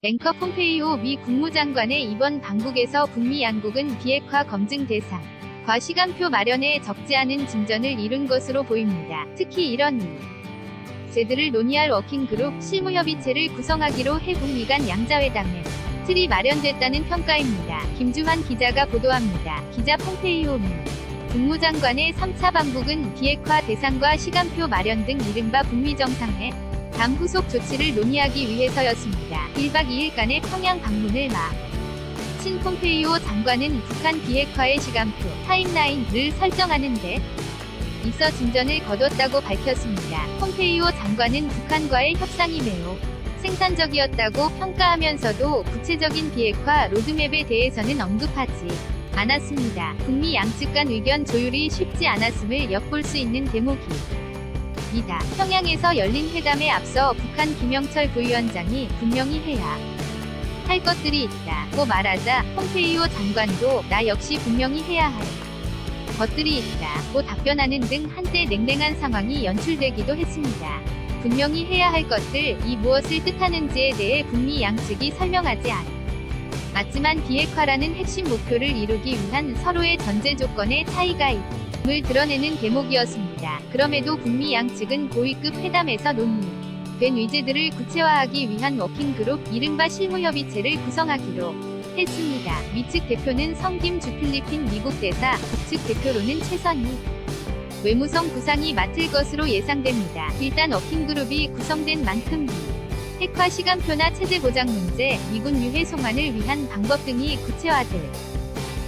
앵커 폼페이오 미 국무장관의 이번 방북에서 북미 양국은 비핵화 검증 대상, 과 시간표 마련에 적지 않은 진전을 이룬 것으로 보입니다. 특히 이런 제들을 논의할 워킹그룹 실무협의체를 구성하기로 해 북미 간 양자회담에 틀이 마련됐다는 평가입니다. 김주환 기자가 보도합니다. 기자 폼페이오 미 국무장관의 3차 방북은 비핵화 대상과 시간표 마련 등 이른바 북미 정상회 담 후속 조치를 논의하기 위해서였습니다. 1박 2일간의 평양 방문을 막. 친 폼페이오 장관은 북한 비핵화의 시간표, 타임라인을 설정하는데 있어 진전을 거뒀다고 밝혔습니다. 폼페이오 장관은 북한과의 협상이 매우 생산적이었다고 평가하면서도 구체적인 비핵화 로드맵에 대해서는 언급하지 않았습니다. 북미 양측 간 의견 조율이 쉽지 않았음을 엿볼 수 있는 대목이 이다. 평양에서 열린 회담에 앞서 북한 김영철 부위원장이 분명히 해야 할 것들이 있다고 말하자 폼페이오 장관도 나 역시 분명히 해야 할 것들이 있다고 답변하는 등 한때 냉랭한 상황이 연출되기도 했습니다. 분명히 해야 할 것들 이 무엇을 뜻하는지에 대해 북미 양측이 설명하지 않. 맞지만 비핵화라는 핵심 목표를 이루기 위한 서로의 전제 조건의 차이가 있음을 드러내는 대목이었습니다. 그럼에도 북미 양측은 고위급 회담에서 논의된 의제들을 구체화하기 위한 워킹그룹 이른바 실무협의체를 구성하기로 했습니다. 미측 대표는 성김 주 필리핀 미국 대사, 북측 대표로는 최선희 외무성 부상이 맡을 것으로 예상됩니다. 일단 워킹그룹이 구성된 만큼 비 핵화 시간표나 체제 보장 문제, 미군 유해 송환을 위한 방법 등이 구체화될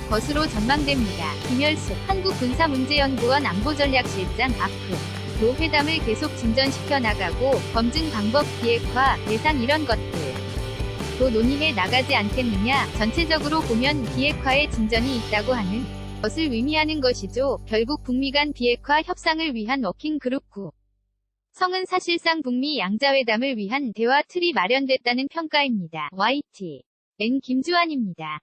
것으로 전망됩니다. 김열수 한국군사문제연구원 안보전략실장 앞으로 로 회담을 계속 진전시켜 나가고 검증 방법 비핵화 대상 이런 것들 도 논의해 나가지 않겠느냐 전체적으로 보면 비핵화에 진전이 있다고 하는 것을 의미하는 것이죠. 결국 북미 간 비핵화 협상을 위한 워킹그룹 구 성은 사실상 북미 양자회담을 위한 대화 틀이 마련됐다는 평가입니다. YT N 김주환입니다.